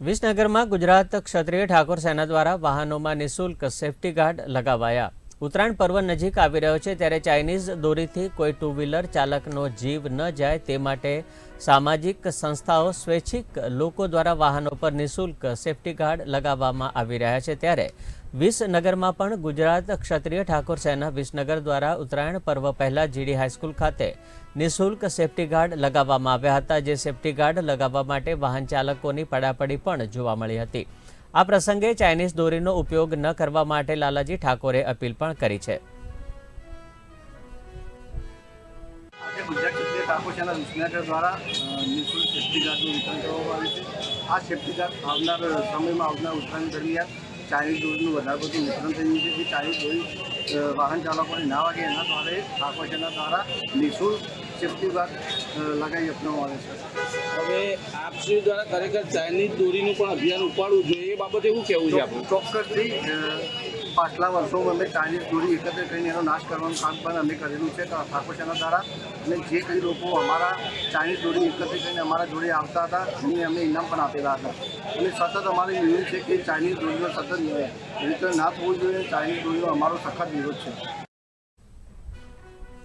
વિસનગરમાં ગુજરાત ક્ષત્રિય ઠાકોર સેના દ્વારા વાહનોમાં નિઃશુલ્ક સેફટી ગાર્ડ લગાવાયા. ઉત્તરાયણ પર્વ નજીક આવી રહ્યો છે ત્યારે ચાઇનીઝ દોરીથી કોઈ ટુ વ્હીલર ચાલકનો જીવ ન જાય તે માટે સામાજિક સંસ્થાઓ, સ્વૈચ્છિક લોકો દ્વારા વાહનો પર નિઃશુલ્ક સેફટી ગાર્ડ લગાવવામાં આવી રહ્યા છે ત્યારે વિસનગરમાં પણ ગુજરાત ક્ષત્રિય ઠાકોર સેના વિસનગર દ્વારા ઉત્તરાયણ પર્વ પહેલા જીડી હાઈસ્કૂલ ખાતે નિઃશુલ્ક સેફટી ગાર્ડ લગાવવામાં આવ્યા હતા, જે સેફટી ગાર્ડ લગાવવા માટે વાહન ચાલકોની પડાપડી પણ જોવા મળી હતી. આ પ્રસંગે ચાઇનીઝ દોરીનો ઉપયોગ ન કરવા માટે લાલાજી ઠાકોરે અપીલ પણ કરી છે. આ સેફ્ટી ગાર્ડ આવનાર સમયમાં આવનાર ઉત્તરાયણ દરમિયાન દોરીનું વધારે પડતું થઈ થયું છે. જે અ, વાહન ચાલકોને ના વાગે એના દ્વારા ઠાકોર સેના દ્વારા નિઃશુલ્ક સેફ્ટી ગાર્ડ લગાવી આપવામાં આવે છે. હવે આપશ્રી દ્વારા ખરેખર ચાઇનીઝ દોરીનું પણ અભિયાન ઉપાડવું જોઈએ. બાબતે શું કહેવું છે આપણું ચોક્કસથી પાછલા વર્ષોમાં અમે ચાઇનીઝ દોરી એકત્ર કરીને એનો નાશ કરવાનું કામ પણ અમે કરેલું છે ઠાકોર સેના દ્વારા અને જે કંઈ લોકો અમારા ચાઇનીઝ દોરી એકત્રિત કરીને અમારા જોડે આવતા હતા, એને અમે ઇનામ પણ આપેલા હતા. અને સતત અમારી નિયમ છે કે ચાઇનીઝ દોરીનો સતત રિટર્ન ના થવું જોઈએ, ચાઇનીઝ દોરીનો અમારો સખત વિરોધ છે.